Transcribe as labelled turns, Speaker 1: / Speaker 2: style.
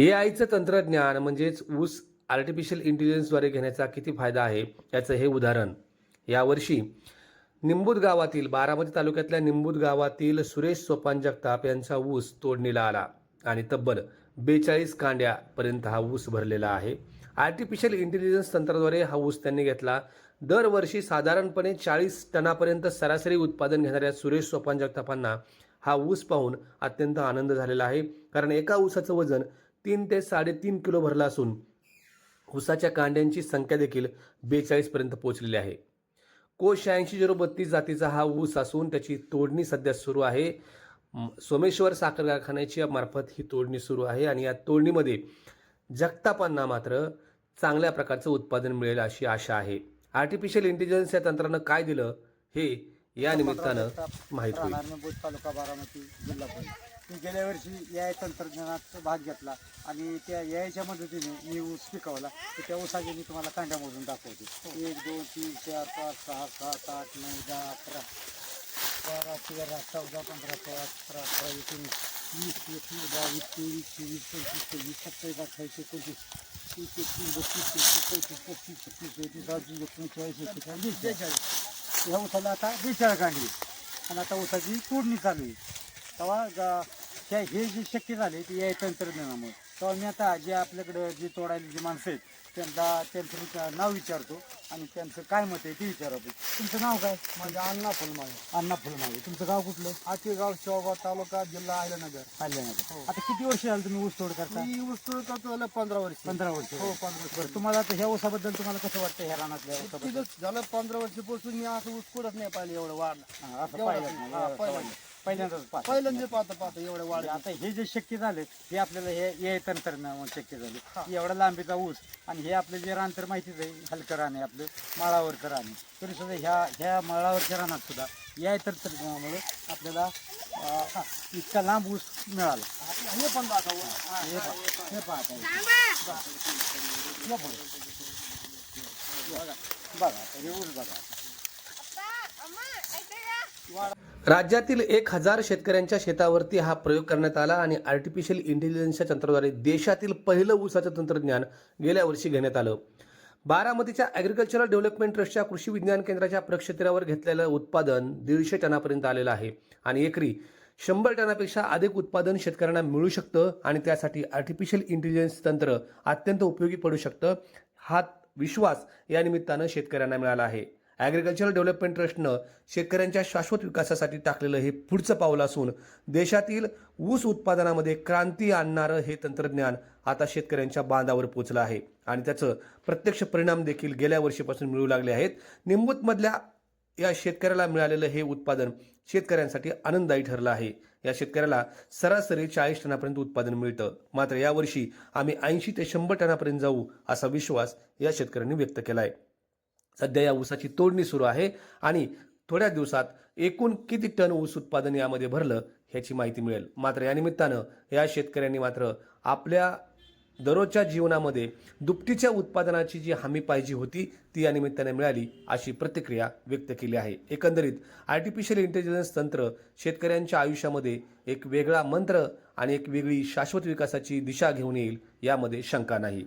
Speaker 1: ए आयचं तंत्रज्ञान म्हणजेच ऊस आर्टिफिशियल इंटेलिजन्सद्वारे घेण्याचा किती फायदा आहे याचं हे उदाहरण. यावर्षी निंबूत गावातील बारामती तालुक्यातल्या निंबूत गावातील सुरेश सोपान जगताप यांचा ऊस तोडणीला आला आणि तब्बल बेचाळीस कांड्यापर्यंत हा ऊस भरलेला आहे. आर्टिफिशियल इंटेलिजन्स तंत्राद्वारे हा ऊस त्यांनी घेतला. दरवर्षी साधारणपणे चाळीस टनापर्यंत सरासरी उत्पादन घेणाऱ्या सुरेश सोपान जगतापांना हा ऊस पाहून अत्यंत आनंद झालेला आहे. कारण एका ऊसाचं वजन तीन ते साडेतीन किलो भरला असून ऊसाच्या कांड्यांची संख्या देखील बेचाळीसपर्यंत पोहोचलेली आहे. को शहाऐंशी झिरो बत्तीस जातीचा हा ऊस असून त्याची तोडणी सध्या सुरू आहे. सोमेश्वर साखर कारखान्याच्या मार्फत ही तोडणी सुरू आहे आणि या तोडणीमध्ये जगतापांना मात्र चांगल्या प्रकारचं उत्पादन मिळेल अशी आशा आहे. आर्टिफिशियल इंटेलिजन्स या तंत्रानं काय दिलं हे या निमित्तानं माहिती होईल.
Speaker 2: तालुका बारामती जिल्हा मी गेल्या वर्षी या तंत्रज्ञानात भाग घेतला आणि त्या यायच्या मदतीने मी ऊस पिकवला. तर त्या ऊसाचे मी तुम्हाला कांड्या मोजून दाखवते. एक दोन तीन चार पाच सहा सात आठ नऊ दहा अकरा बारा तेरा चौदा पंधरा सोळा सतरा अठरा एकोणीस वीस एकवीस बावीस तेवीस चोवीस पंचवीस सव्वीस सत्तावीस अठ्ठावीस एकोणतीस तीस एकतीस बत्तीस तेहतीस चौतीस पस्तीस छत्तीस चौतीस अडतीस एकोणचाळीस एकेचाळीस बेचाळीस. ह्या ऊसाला आता बेचाळ काढली आणि आता ऊसाची तोडणी चालू आहे. तेव्हा ह्या हे जे शक्य झाले ते या तंत्रज्ञानामुळे. तेव्हा मी आता जे आपल्याकडं जे तोडायला जे माणसं आहेत त्यांना त्यांचं त्या- नाव विचारतो आणि त्यांचं काय मत आहे ते विचारतो. तुमचं नाव काय?
Speaker 3: माझे अण्णा फुलमाळे.
Speaker 2: अण्णा फुलमाळे. तुमचं गाव कुठलं?
Speaker 3: आचेगाव शेवगाव तालुका जिल्हा अहिल्यानगर.
Speaker 2: आल्यानगर आता किती वर्ष झालं तुम्ही ऊस तोड करता?
Speaker 3: मी ऊस तोड करतो झालं पंधरा वर्ष.
Speaker 2: पंधरा वर्ष.
Speaker 3: हो पंधरा वर्ष.
Speaker 2: बरं तुम्हाला आता ह्या ऊसाबद्दल तुम्हाला कसं वाटतं ह्या रानातल्या ऊसाबद्दल?
Speaker 3: तिथंच झालं पंधरा वर्षापासून मी असं ऊस कुठंच नाही पाहिलं एवढं वाढ.
Speaker 2: हा, असं पाहिलं
Speaker 3: हा.
Speaker 2: पहिल्यांदाच पाहतो.
Speaker 3: पहिल्यांदा पाहता पाहता एवढं वाढ
Speaker 2: म्हणजे आता हे जे शक्य झाले हे आपल्याला हे ए तंत्रज्ञानामुळे शक्य झाले एवढा लांबीचा ऊस आणि हे आपलं जे रान तर माहितीच आहे हलकं आहे आपलं माळावरचं आहे तरी सुद्धा ह्या ह्या माळावरच्या रानात सुद्धा या तंत्रज्ञानामुळे आपल्याला हा, इतका लांब ऊस मिळाला
Speaker 3: हे पण दाखव
Speaker 2: हे पहा हे पाहता. हे बघा. बघा हे ऊस बघा
Speaker 1: राज्यातील एक हजार शेतकऱ्यांच्या शेतावरती हा प्रयोग करण्यात आला आणि आर्टिफिशियल इंटेलिजन्सच्या तंत्राद्वारे देशातील पहिलं ऊसाचं तंत्रज्ञान गेल्या वर्षी घेण्यात आलं. बारामतीच्या ॲग्रिकल्चरल डेव्हलपमेंट ट्रस्टच्या कृषी विज्ञान केंद्राच्या प्रक्षेत्रावर घेतलेलं उत्पादन दीडशे टनापर्यंत आलेलं आहे. आणि एकरी शंभर टनापेक्षा अधिक उत्पादन शेतकऱ्यांना मिळू शकतं आणि त्यासाठी आर्टिफिशियल इंटेलिजन्स तंत्र अत्यंत उपयोगी पडू शकतं. हा विश्वास या निमित्तानं शेतकऱ्यांना मिळाला आहे. ॲग्रिकल्चरल डेव्हलपमेंट ट्रस्टनं शेतकऱ्यांच्या शाश्वत विकासासाठी टाकलेलं हे पुढचं पाऊल असून देशातील ऊस उत्पादनामध्ये क्रांती आणणारं हे तंत्रज्ञान आता शेतकऱ्यांच्या बांधावर पोचलं आहे. आणि त्याचं प्रत्यक्ष परिणाम देखील गेल्या वर्षीपासून मिळू लागले आहेत. निंबूतमधल्या या शेतकऱ्याला मिळालेलं हे उत्पादन शेतकऱ्यांसाठी आनंददायी ठरलं आहे. या शेतकऱ्याला सरासरी चाळीस टनापर्यंत उत्पादन मिळतं. मात्र यावर्षी आम्ही ऐंशी ते शंभर टनापर्यंत जाऊ असा विश्वास या शेतकऱ्यांनी व्यक्त केला आहे सध्या या ऊसाची तोडणी सुरू आहे आणि थोड्या दिवसात एकूण किती टन ऊस उत्पादन यामध्ये भरलं ह्याची माहिती मिळेल. मात्र या निमित्तानं या शेतकऱ्यांनी मात्र आपल्या दररोजच्या जीवनामध्ये दुपटीच्या उत्पादनाची जी हमी पाहिजे होती ती या निमित्ताने मिळाली अशी प्रतिक्रिया व्यक्त केली आहे. एकंदरीत आर्टिफिशियल इंटेलिजन्स तंत्र शेतकऱ्यांच्या आयुष्यामध्ये एक वेगळा मंत्र आणि एक वेगळी शाश्वत विकासाची दिशा घेऊन येईल यामध्ये शंका नाही.